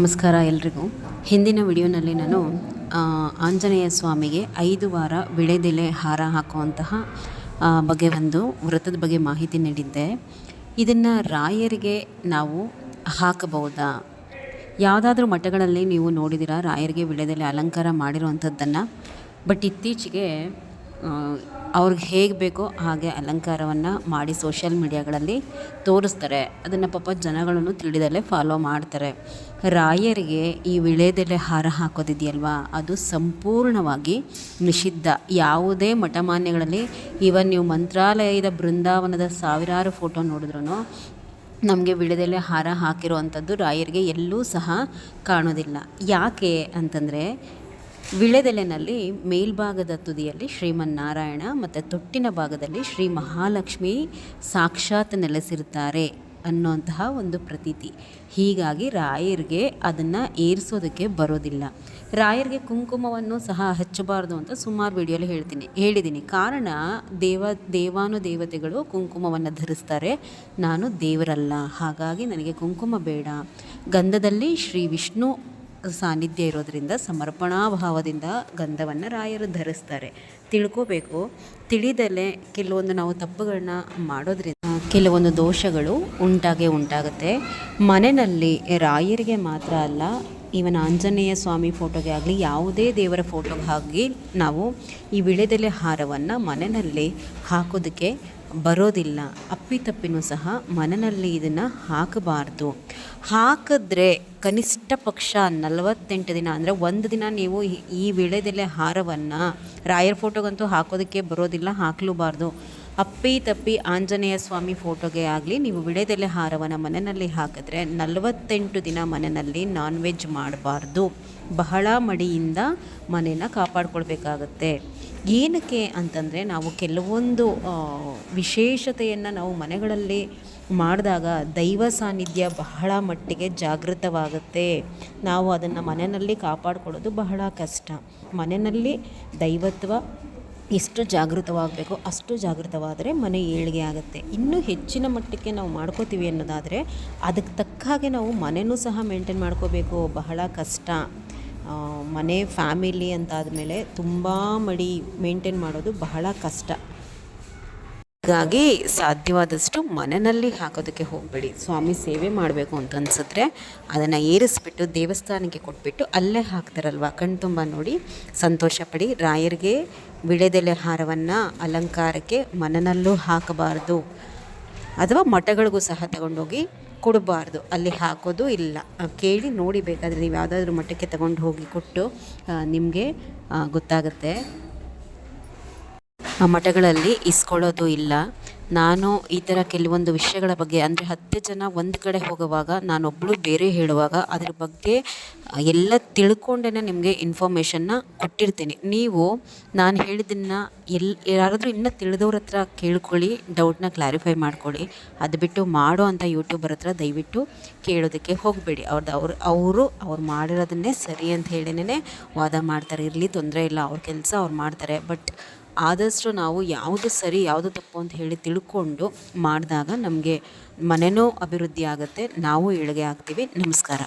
ನಮಸ್ಕಾರ ಎಲ್ರಿಗೂ. ಹಿಂದಿನ ವಿಡಿಯೋನಲ್ಲಿ ನಾನು ಆಂಜನೇಯ ಸ್ವಾಮಿಗೆ ಐದು ವಾರ ವಿಳೆದೆಲೆ ಹಾರ ಹಾಕುವಂತಹ ಬಗ್ಗೆ ಒಂದು ವ್ರತದ ಬಗ್ಗೆ ಮಾಹಿತಿ ನೀಡಿದ್ದೆ. ಇದನ್ನು ರಾಯರಿಗೆ ನಾವು ಹಾಕಬಹುದಾ? ಯಾವುದಾದ್ರೂ ಮಠಗಳಲ್ಲಿ ನೀವು ನೋಡಿದ್ದೀರಾ ರಾಯರಿಗೆ ವಿಳೆದೆಲೆ ಅಲಂಕಾರ ಮಾಡಿರುವಂಥದ್ದನ್ನು? ಬಟ್ ಇತ್ತೀಚೆಗೆ ಅವ್ರಿಗೆ ಹೇಗೆ ಬೇಕೋ ಹಾಗೆ ಅಲಂಕಾರವನ್ನು ಮಾಡಿ ಸೋಷಿಯಲ್ ಮೀಡಿಯಾಗಳಲ್ಲಿ ತೋರಿಸ್ತಾರೆ. ಅದನ್ನು ಪಾಪ ಜನಗಳನ್ನು ತಿಳಿದಲ್ಲೇ ಫಾಲೋ ಮಾಡ್ತಾರೆ. ರಾಯರಿಗೆ ಈ ವಿಳೆದೆಲೆ ಹಾರ ಹಾಕೋದಿದೆಯಲ್ವಾ? ಅದು ಸಂಪೂರ್ಣವಾಗಿ ನಿಷಿದ್ಧ. ಯಾವುದೇ ಮಠಮಾನ್ಯಗಳಲ್ಲಿ ಇವನ್ ನೀವು ಮಂತ್ರಾಲಯದ ಬೃಂದಾವನದ ಸಾವಿರಾರು ಫೋಟೋ ನೋಡಿದ್ರೂ ನಮಗೆ ವಿಳೆದೆಲೆ ಹಾರ ಹಾಕಿರುವಂಥದ್ದು ರಾಯರಿಗೆ ಎಲ್ಲೂ ಸಹ ಕಾಣೋದಿಲ್ಲ. ಯಾಕೆ ಅಂತಂದರೆ ವಿಳೆದೆಲೆನಲ್ಲಿ ಮೇಲ್ಭಾಗದ ತುದಿಯಲ್ಲಿ ಶ್ರೀಮನ್ನಾರಾಯಣ ಮತ್ತು ತೊಟ್ಟಿನ ಭಾಗದಲ್ಲಿ ಶ್ರೀ ಮಹಾಲಕ್ಷ್ಮಿ ಸಾಕ್ಷಾತ್ ನೆಲೆಸಿರ್ತಾರೆ ಅನ್ನೋಂತಹ ಒಂದು ಪ್ರತೀತಿ. ಹೀಗಾಗಿ ರಾಯರಿಗೆ ಅದನ್ನು ಏರಿಸೋದಕ್ಕೆ ಬರೋದಿಲ್ಲ. ರಾಯರಿಗೆ ಕುಂಕುಮವನ್ನು ಸಹ ಹಚ್ಚಬಾರ್ದು ಅಂತ ಸುಮಾರು ವಿಡಿಯೋಲಿ ಹೇಳ್ತೀನಿ ಹೇಳಿದ್ದೀನಿ ಕಾರಣ ದೇವ ದೇವಾನು ದೇವತೆಗಳು ಕುಂಕುಮವನ್ನು ಧರಿಸ್ತಾರೆ. ನಾನು ದೇವರಲ್ಲ, ಹಾಗಾಗಿ ನನಗೆ ಕುಂಕುಮ ಬೇಡ. ಗಂಧದಲ್ಲಿ ಶ್ರೀ ವಿಷ್ಣು ಸಾನ್ನಿಧ್ಯ ಇರೋದರಿಂದ ಸಮರ್ಪಣಾ ಭಾವದಿಂದ ಗಂಧವನ್ನು ರಾಯರು ಧರಿಸ್ತಾರೆ. ತಿಳ್ಕೋಬೇಕು. ತಿಳಿದಲೆ ಕೆಲವೊಂದು ನಾವು ತಪ್ಪುಗಳನ್ನ ಮಾಡೋದ್ರಿಂದ ಕೆಲವೊಂದು ದೋಷಗಳು ಉಂಟಾಗೇ ಉಂಟಾಗುತ್ತೆ. ಮನೆಯಲ್ಲಿ ರಾಯರಿಗೆ ಮಾತ್ರ ಅಲ್ಲ, ಇವನ ಆಂಜನೇಯ ಸ್ವಾಮಿ ಫೋಟೋಗೆ ಆಗಲಿ, ಯಾವುದೇ ದೇವರ ಫೋಟೋಗೆ ಆಗಿ ನಾವು ಈ ವಿಳೆದೆಲೆ ಹಾರವನ್ನು ಮನೆಯಲ್ಲಿ ಹಾಕೋದಕ್ಕೆ ಬರೋದಿಲ್ಲ. ಅಪ್ಪಿತಪ್ಪಿನೂ ಸಹ ಮನನಲ್ಲಿ ಇದನ್ನು ಹಾಕಬಾರ್ದು. ಹಾಕಿದ್ರೆ ಕನಿಷ್ಠ ಪಕ್ಷ ನಲವತ್ತೆಂಟು ದಿನ, ಅಂದರೆ ಒಂದು ದಿನ ನೀವು ಈ- ವಿಳೆದೆಲೆ ಹಾರವನ್ನು, ರಾಯರ ಫೋಟೋಗಂತೂ ಹಾಕೋದಕ್ಕೆ ಬರೋದಿಲ್ಲ, ಹಾಕಲೂಬಾರ್ದು. ಅಪ್ಪಿ ತಪ್ಪಿ ಆಂಜನೇಯ ಸ್ವಾಮಿ ಫೋಟೋಗೆ ಆಗಲಿ, ನೀವು ವಿಳೆದೆಲೆ ಹಾರವನ್ನು ಮನೆಯಲ್ಲಿ ಹಾಕಿದ್ರೆ ನಲವತ್ತೆಂಟು ದಿನ ಮನೆಯಲ್ಲಿ ನಾನ್ ವೆಜ್ ಮಾಡಬಾರ್ದು. ಬಹಳ ಮಡಿಯಿಂದ ಮನೇನ ಕಾಪಾಡ್ಕೊಳ್ಬೇಕಾಗತ್ತೆ. ಏನಕ್ಕೆ ಅಂತಂದರೆ, ನಾವು ಕೆಲವೊಂದು ವಿಶೇಷತೆಯನ್ನು ನಾವು ಮನೆಗಳಲ್ಲಿ ಮಾಡಿದಾಗ ದೈವ ಸಾನ್ನಿಧ್ಯ ಬಹಳ ಮಟ್ಟಿಗೆ ಜಾಗೃತವಾಗುತ್ತೆ. ನಾವು ಅದನ್ನು ಮನೆಯಲ್ಲಿ ಕಾಪಾಡ್ಕೊಳ್ಳೋದು ಬಹಳ ಕಷ್ಟ. ಮನೆಯಲ್ಲಿ ದೈವತ್ವ ಎಷ್ಟು ಜಾಗೃತವಾಗಬೇಕು, ಅಷ್ಟು ಜಾಗೃತವಾದರೆ ಮನೆ ಏಳಿಗೆ ಆಗುತ್ತೆ. ಇನ್ನೂ ಹೆಚ್ಚಿನ ಮಟ್ಟಕ್ಕೆ ನಾವು ಮಾಡ್ಕೋತೀವಿ ಅನ್ನೋದಾದರೆ, ಅದಕ್ಕೆ ತಕ್ಕ ಹಾಗೆ ನಾವು ಮನೆಯೂ ಸಹ ಮೇಂಟೈನ್ ಮಾಡ್ಕೋಬೇಕು. ಬಹಳ ಕಷ್ಟ. ಮನೆ ಫ್ಯಾಮಿಲಿ ಅಂತಾದಮೇಲೆ ತುಂಬ ಮಡಿ ಮೇಂಟೈನ್ ಮಾಡೋದು ಬಹಳ ಕಷ್ಟ. ಹೀಗಾಗಿ ಸಾಧ್ಯವಾದಷ್ಟು ಮನೆಯಲ್ಲಿ ಹಾಕೋದಕ್ಕೆ ಹೋಗಬೇಡಿ. ಸ್ವಾಮಿ ಸೇವೆ ಮಾಡಬೇಕು ಅಂತ ಅನಿಸಿದ್ರೆ ಅದನ್ನು ಏರಿಸ್ಬಿಟ್ಟು ದೇವಸ್ಥಾನಕ್ಕೆ ಕೊಟ್ಬಿಟ್ಟು ಅಲ್ಲೇ ಹಾಕ್ತಾರಲ್ವ? ಕಣ್ತುಂಬ ನೋಡಿ. ಸಂತೋಷ ಪಡಿ. ರಾಯರಿಗೆ ವಿಳೆದೆಲೆ ಹಾರವನ್ನು ಅಲಂಕಾರಕ್ಕೆ ಮನನಲ್ಲೂ ಹಾಕಬಾರ್ದು. ಅಥವಾ ಮಠಗಳಿಗೂ ಸಹ ತಗೊಂಡೋಗಿ ಕೊಡಬಾರ್ದು. ಅಲ್ಲಿ ಹಾಕೋದು ಇಲ್ಲ. ಕೇಳಿ ನೋಡಿ ಬೇಕಾದರೆ ನೀವು ಯಾವುದಾದ್ರೂ ಮಠಕ್ಕೆ ತಗೊಂಡು ಹೋಗಿ ಕೊಟ್ಟು ನಿಮಗೆ ಗೊತ್ತಾಗುತ್ತೆ. ಮಠಗಳಲ್ಲಿ ಇಸ್ಕೊಳ್ಳೋದು ಇಲ್ಲ. ನಾನು ಈ ಥರ ಕೆಲವೊಂದು ವಿಷಯಗಳ ಬಗ್ಗೆ, ಅಂದರೆ ಹತ್ತು ಜನ ಒಂದು ಕಡೆ ಹೋಗುವಾಗ ನಾನೊಬ್ಬಳು ಬೇರೆ ಹೇಳುವಾಗ ಅದ್ರ ಬಗ್ಗೆ ಎಲ್ಲ ತಿಳ್ಕೊಂಡೇ ನಿಮಗೆ ಇನ್ಫಾರ್ಮೇಷನ್ನ ಕೊಟ್ಟಿರ್ತೀನಿ. ನೀವು, ನಾನು ಹೇಳಿದ್ದನ್ನು ಎಲ್ಲಿ ಯಾರಾದರೂ ಇನ್ನೂ ತಿಳಿದವ್ರ ಹತ್ರ ಕೇಳ್ಕೊಳ್ಳಿ ಡೌಟ್ನ ಕ್ಲಾರಿಫೈ ಮಾಡ್ಕೊಳ್ಳಿ. ಅದು ಬಿಟ್ಟು ಮಾಡೋ ಅಂಥ ಯೂಟ್ಯೂಬರ್ ಹತ್ರ ದಯವಿಟ್ಟು ಕೇಳೋದಕ್ಕೆ ಹೋಗಬೇಡಿ. ಅವ್ರದ್ದು ಅವ್ರು, ಅವರು ಅವ್ರು ಮಾಡಿರೋದನ್ನೇ ಸರಿ ಅಂತ ಹೇಳಿನೇ ವಾದ ಮಾಡ್ತಾರೆ. ಇರಲಿ ತೊಂದರೆ ಇಲ್ಲ, ಅವ್ರ ಕೆಲಸ ಅವ್ರು ಮಾಡ್ತಾರೆ. ಬಟ್ ಆದಷ್ಟು ನಾವು ಯಾವುದು ಸರಿ, ಯಾವುದು ತಪ್ಪು ಅಂತ ಹೇಳಿ ತಿಳ್ಕೊಂಡು ಮಾಡಿದಾಗ ನಮಗೆ ಮನೆಯೂ ಅಭಿವೃದ್ಧಿ ಆಗುತ್ತೆ, ನಾವು ಏಳಿಗೆ ಆಗ್ತೀವಿ. ನಮಸ್ಕಾರ.